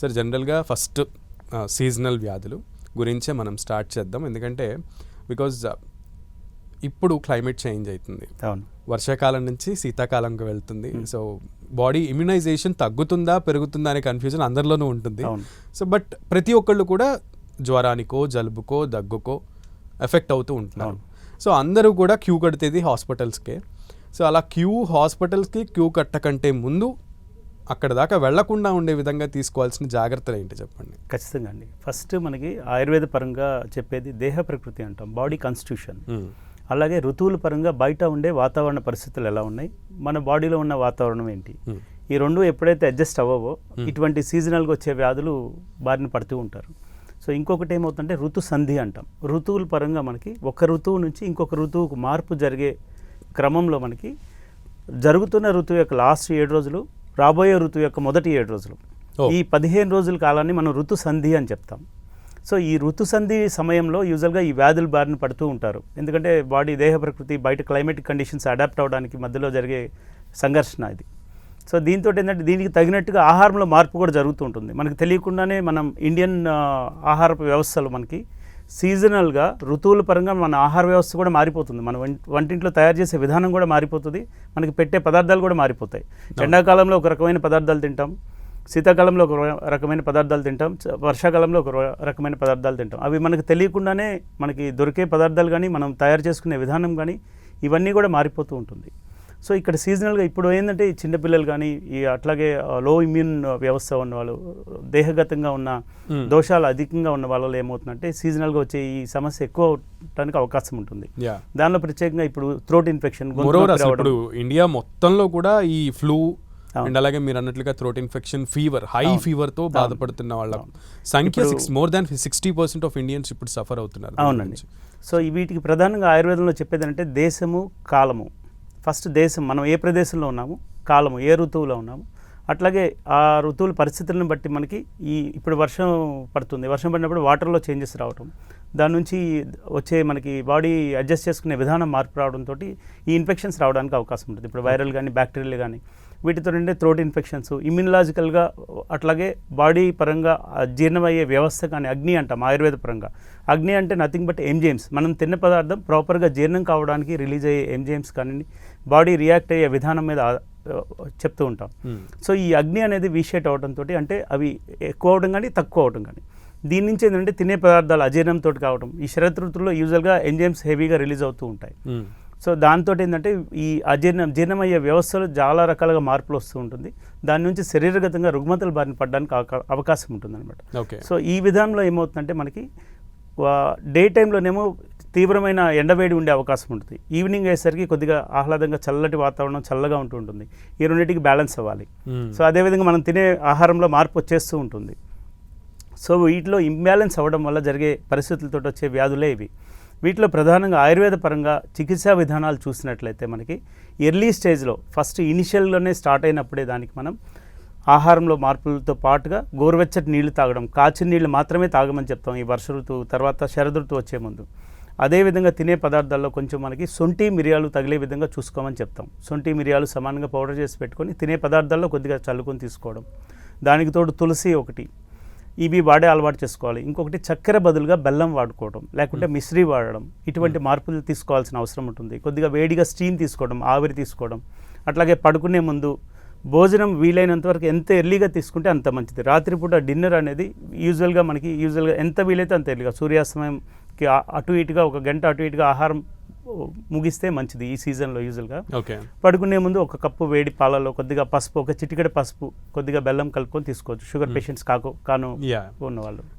Sir జనరల్గా first seasonal వ్యాధులు గురించే మనం స్టార్ట్ చేద్దాం. ఎందుకంటే బికాజ్ ఇప్పుడు క్లైమేట్ చేంజ్ అవుతుంది అవును. వర్షాకాలం నుంచి శీతాకాలంకి వెళ్తుంది. సో బాడీ ఇమ్యునైజేషన్ తగ్గుతుందా పెరుగుతుందా అనే కన్ఫ్యూజన్ అందరిలోనూ ఉంటుంది. అవును. సో బట్ ప్రతి ఒక్కళ్ళు కూడా జ్వరానికో జలుబుకో దగ్గుకో ఎఫెక్ట్ అవుతూ ఉంటున్నారు. సో అందరూ కూడా క్యూ కడితేది హాస్పిటల్స్కే. సో అలా క్యూ హాస్పిటల్స్కి క్యూ కట్టకంటే ముందు అక్కడ దాకా వెళ్ళకుండా ఉండే విధంగా తీసుకోవాల్సిన జాగ్రత్తలు ఏంటి చెప్పండి? ఖచ్చితంగా అండి. ఫస్ట్ మనకి ఆయుర్వేద పరంగా చెప్పేది దేహ ప్రకృతి అంటాం బాడీ కాన్స్టిట్యూషన్. అలాగే ఋతువుల పరంగా బయట ఉండే వాతావరణ పరిస్థితులు ఎలా ఉన్నాయి మన బాడీలో ఉన్న వాతావరణం ఏంటి. ఈ రెండు ఎప్పుడైతే అడ్జస్ట్ అవ్వవో ఇటువంటి సీజనల్గా వచ్చే వ్యాధులు బారిన పడుతూ ఉంటారు. సో ఇంకొకటి ఏమవుతుందంటే ఋతు సంధి అంటాం. ఋతువుల పరంగా మనకి ఒక ఋతువు నుంచి ఇంకొక ఋతువుకు మార్పు జరిగే క్రమంలో మనకి జరుగుతున్న ఋతువు యొక్క లాస్ట్ ఏడు రోజులు రాబోయే ఋతువు యొక్క మొదటి ఏడు రోజులు. ఈ పదిహేను రోజుల కాలాన్ని మనం ఋతు సంధి అని చెప్తాం. సో ఈ ఋతు సంధి సమయంలో యూజువల్గా ఈ వ్యాధులు బారిన పడుతూ ఉంటారు. ఎందుకంటే బాడీ దేహ ప్రకృతి బయట క్లైమేటిక్ కండిషన్స్ అడాప్ట్ అవ్వడానికి మధ్యలో జరిగే సంఘర్షణ ఇది. సో దీంతో ఏంటంటే దీనికి తగినట్టుగా ఆహారంలో మార్పు కూడా జరుగుతూ ఉంటుంది. మనకు తెలియకుండానే మనం ఇండియన్ ఆ, ఆహారపు వ్యవస్థలు మనకి సీజనల్గా ఋతువుల పరంగా మన ఆహార వ్యవస్థ కూడా మారిపోతుంది. మన వంటింట్లో తయారు చేసే విధానం కూడా మారిపోతుంది. మనకి పెట్టే పదార్థాలు కూడా మారిపోతాయి. ఎండాకాలంలో ఒక రకమైన పదార్థాలు తింటాం. శీతాకాలంలో ఒక రకమైన పదార్థాలు తింటాం. వర్షాకాలంలో ఒక రకమైన పదార్థాలు తింటాం. అవి మనకు తెలియకుండానే మనకి దొరికే పదార్థాలు కానీ మనం తయారు చేసుకునే విధానం కానీ ఇవన్నీ కూడా మారిపోతూ ఉంటుంది. సో ఇక్కడ సీజనల్గా ఇప్పుడు ఏంటంటే ఈ చిన్నపిల్లలు కానీ ఈ అట్లాగే లో ఇమ్యూన్ వ్యవస్థ ఉన్న వాళ్ళు దేహగతంగా ఉన్న Hmm. దోషాలు అధికంగా ఉన్న వాళ్ళలో ఏమవుతుందంటే సీజనల్గా వచ్చే ఈ సమస్య ఎక్కువ అవడానికి అవకాశం ఉంటుంది యా దానిలో ప్రత్యేకంగా ఇప్పుడు థ్రోట్ ఇన్ఫెక్షన్ ఇప్పుడు ఇండియా మొత్తంలో కూడా ఈ ఫ్లూ. అండ్ అలాగే మీరు అన్నట్లుగా థ్రోట్ ఇన్ఫెక్షన్ ఫీవర్ హై. ఫీవర్తో. బాధపడుతున్న వాళ్ళ. సంఖ్య six more than sixty percent of Indians ఇప్పుడు సఫర్ అవుతున్నారు అవునండి. సో వీటికి ప్రధానంగా ఆయుర్వేదంలో చెప్పేది అంటే దేశము కాలము ఫస్ట్ దేశం మనం ఏ ప్రదేశంలో ఉన్నాము? కాలము ఏ ఋతువులో ఉన్నాము? అట్లాగే ఆ ఋతువుల పరిస్థితులను బట్టి మనకి ఈ ఇప్పుడు వర్షం పడుతుంది. వర్షం పడినప్పుడు వాటర్లో చేంజెస్ రావటం. దాని నుంచి వచ్చే మనకి బాడీ అడ్జస్ట్ చేసుకునే విధానం మార్పు రావడంతో ఈ ఇన్ఫెక్షన్స్ రావడానికి అవకాశం ఉంటుంది. ఇప్పుడు వైరల్ కానీ బ్యాక్టీరియల్ కానీ వీటితో నుండి థ్రోట్ ఇన్ఫెక్షన్స్ ఇమ్యూనలాజికల్గా అట్లాగే బాడీ పరంగా జీర్ణమయ్యే వ్యవస్థ కానీ అగ్ని అంటాం ఆయుర్వేద పరంగా. అగ్ని అంటే నథింగ్ బట్ ఎంజేమ్స్ మనం తిన్న పదార్థం ప్రాపర్గా జీర్ణం కావడానికి రిలీజ్ అయ్యే ఎంజేమ్స్ కానీ బాడీ రియాక్ట్ అయ్యే విధానం మీద చెప్తూ ఉంటాం. Hmm. సో ఈ అగ్ని అనేది వీషేట్ అవడంతో అంటే అవి ఎక్కువ అవడం కానీ తక్కువ అవడం కానీ. దీని నుంచి ఏంటంటే తినే పదార్థాలు అజీర్ణంతో కావడం ఈ శరత్ ఋతువులో యూజువల్గా ఎంజైమ్స్ హెవీగా రిలీజ్ అవుతూ ఉంటాయి. మ్మ్. సో దాంతో ఏంటంటే ఈ అజీర్ణం జీర్ణమయ్యే వ్యవస్థలో చాలా రకాలుగా మార్పులు వస్తూ ఉంటుంది. దాని నుంచి శరీరగతంగా రుగ్మతలు బారిన పడడానికి అవకా- అవకాశం ఉంటుంది అనమాట ఓకే సో ఈ విధానంలో ఏమవుతుందంటే మనకి డే టైంలోనేమో తీవ్రమైన ఎండవేడి ఉండే అవకాశం ఉంటుంది. ఈవినింగ్ అయ్యేసరికి కొద్దిగా ఆహ్లాదంగా చల్లటి వాతావరణం చల్లగా ఉంటూ ఉంటుంది. ఈ రెండింటికి బ్యాలెన్స్ అవ్వాలి. సో అదేవిధంగా మనం తినే ఆహారంలో మార్పు వచ్చేస్తూ ఉంటుంది. సో వీటిలో ఇంబ్యాలెన్స్ అవ్వడం వల్ల జరిగే పరిస్థితులతో వచ్చే వ్యాధులే ఇవి. వీటిలో ప్రధానంగా ఆయుర్వేద పరంగా చికిత్సా విధానాలు చూసినట్లయితే మనకి ఎర్లీ స్టేజ్లో ఫస్ట్ ఇనిషియల్లోనే స్టార్ట్ అయినప్పుడే దానికి మనం ఆహారంలో మార్పులతో పాటుగా గోరువెచ్చటి నీళ్ళు తాగడం కాచిన నీళ్ళు మాత్రమే తాగమని చెప్తాం ఈ వర్ష ఋతువు తర్వాత శరద్ ఋతువు వచ్చే ముందు. అదేవిధంగా తినే పదార్థాల్లో కొంచెం మనకి సొంటి మిరియాలు తగిలే విధంగా చూసుకోమని చెప్తాం. సొంటి మిరియాలు సమానంగా పౌడర్ చేసి పెట్టుకొని తినే పదార్థాల్లో కొద్దిగా చల్లుకొని తీసుకోవడం. దానికి తోడు తులసి ఒకటి. ఇవి వాడే అలవాటు చేసుకోవాలి. ఇంకొకటి చక్కెర బదులుగా బెల్లం వాడుకోవడం లేకుంటే మిశ్రీ వాడడం. ఇటువంటి మార్పులు తీసుకోవాల్సిన అవసరం ఉంటుంది. కొద్దిగా వేడిగా స్టీమ్ తీసుకోవడం ఆవిరి తీసుకోవడం. అట్లాగే పడుకునే ముందు భోజనం వీలైనంత వరకు ఎంత ఎర్లీగా తీసుకుంటే అంత మంచిది. రాత్రిపూట డిన్నర్ అనేది యూజువల్గా మనకి యూజువల్గా ఎంత వీలైతే అంత ఎర్లీగా సూర్యాస్తమయంకి ఆ- అటు ఇటుగా ఒక గంట అటు ఇటుగా ఆహారం ముగిస్తే మంచిది ఈ సీజన్లో యూజువల్గా. ఓకే. పడుకునే ముందు ఒక కప్పు వేడి పాలలో కొద్దిగా పసుపు ఒక చిటికెడ పసుపు కొద్దిగా బెల్లం కలుపుకొని తీసుకోవచ్చు. షుగర్ పేషెంట్స్ కాకు కాను ఉన్నవాళ్ళు